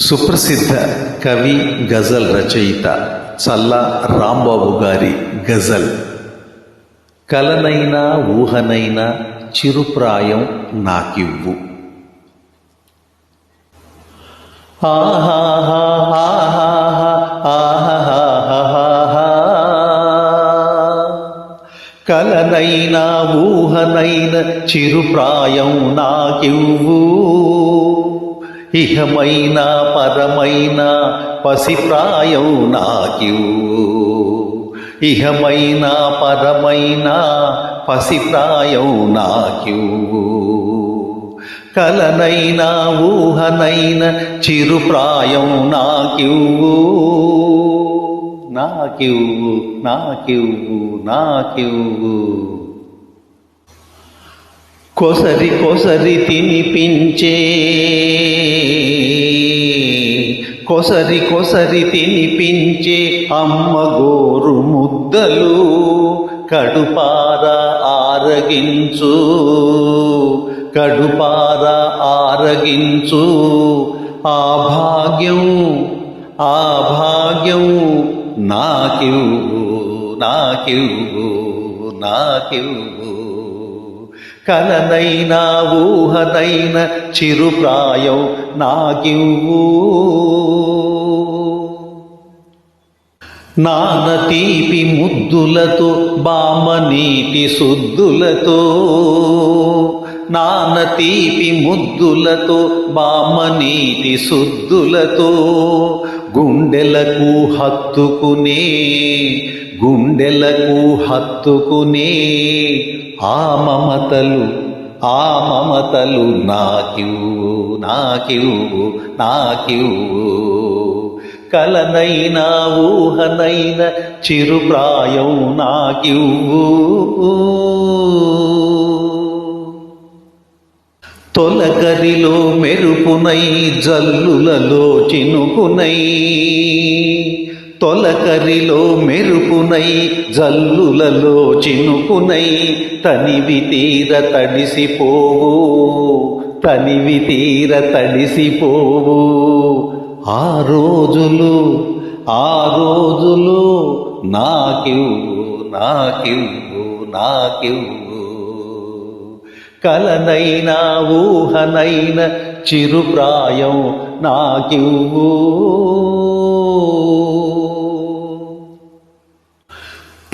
సుప్రసిద్ధ కవి గజల్ రచయిత చల్లా రాంబాబు గారి గజల్. కలనైనా ఊహనైనా చిరుప్రాయం నాకివ్వు. ఆహాహా ఆహాహా ఆహాహాహాహా. కలనైనా ఊహనైనా చిరుప్రాయం నాకివ్వు. ఇహమైన పరమైన పసిప్రాయం నాకివు. ఇహమైన పరమైన పసిప్రాయం నాకివు. కలనైనా ఊహనైన చిరుప్రాయం నాకివు. నాకివు నాకివు నాకివు. కొసరి కొసరి తినిపించే. కొసరి కొసరి తినిపించే అమ్మ గోరు ముద్దలు కడుపార ఆరగించు. కడుపార ఆరగించు. ఆ భాగ్యం ఆ భాగ్యం నాకివ్వు నాకివ్వు నాకివ్వు. కలనైనా ఊహనైన చిరుప్రాయం నాకివ్వు నాన తీపి ముద్దులతో బామ నీటి సుద్దులతో నాన తీపి ముద్దులతో బామ నీటి సుద్దులతో గుండెలకు హత్తుకునే గుండెలకు హత్తుకునే ఆ మమతలు ఆ మమతలు నాకివు నాకివు నాకివు కలనైనా ఊహనైన చిరుప్రాయం నాకివు తొలకరిలో మెరుపునై జల్లులలో చినుకునై. తొలకరిలో మెరుపునై జల్లులలో చినుకునై. తనివి తీర తడిసిపోవు తనివి తీర తడిసిపోవు. ఆ రోజులు ఆ రోజులు నాకివ్వు నాకివ్వు నాకివ్వు. కలనైనా ఊహనైన చిరుప్రాయం నాకివ్వు.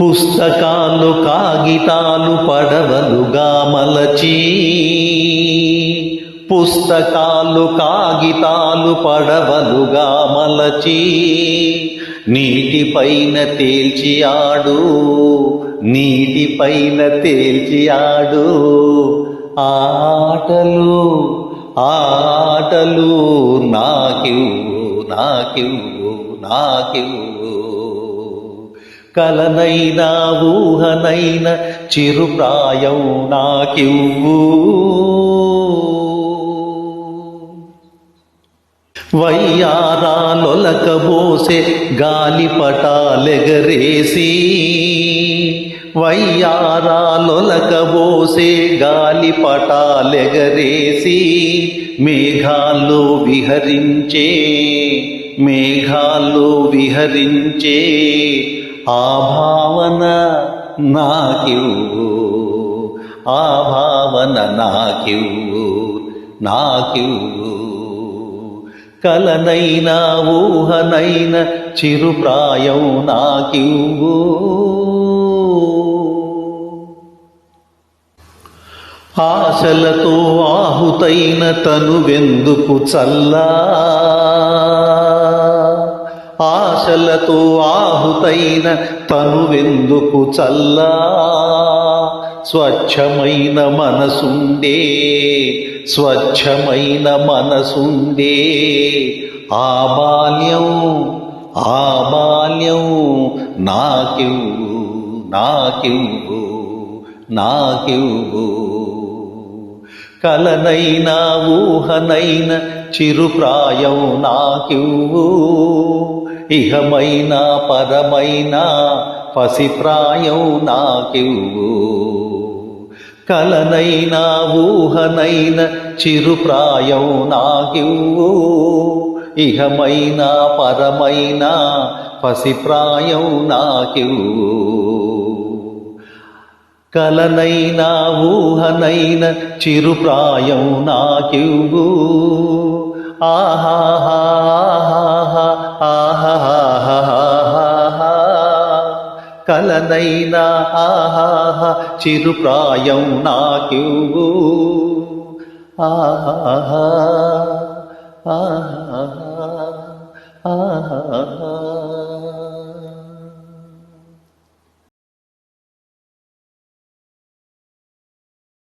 పుస్తకాలు కాగితాలు పడవలుగా మలచి. పుస్తకాలు కాగితాలు పడవలుగా మలచి. నీటిపైన తేల్చి ఆడు నీటిపైన తేల్చి ఆడు. ఆటలు ఆటలు నాకివ్వు నాకివ్వు నాకివ్వు. కలనైనా ఊహనైన చిరుప్రాయం నాకివ్వు. వయ్యారాలొలకబోసే గాలిపటాలెగరేసి వయ్యారాలొలకబోసే గాలిపటాలెగరేసి మేఘాల్లో విహరించే మేఘాల్లో విహరించే ఆ భావన నాకివ్వు ఆ భావన నాకివ్వు నాకివ్వు. కలనైనా ఊహనైన చిరుప్రాయం నాకివ్వు. ఆశలతో ఆహుతైన తనువెందుకు చల్లా. ఆశలతో ఆహుతైన తనువెందుకు చల్లా. స్వచ్ఛమైన మనసుండే స్వచ్ఛమైన మనసుండే. ఆ బాల్యం ఆ బాల్యం నాకివ్వు నాకివ్వు నాకివ్వు. కలనైనా ఊహనైన చిరుప్రాయం నాకివ్వు. ఇహమైన పరమైన పసిప్రాయం నాకివ్వు. కలనైనా ఊహనైన చిరుప్రాయం నాకివ్వు. ఇహమైన పరమైన పసిప్రాయం నాకివ్వు. కలనైనా ఊహనైన చిరుప్రాయం నాకివ్వు. ఆహాహా ఆహాహా కలనైనా ఆహాహా చిరుప్రాయం నాకివ్వు. ఆహా ఆహా ఆహా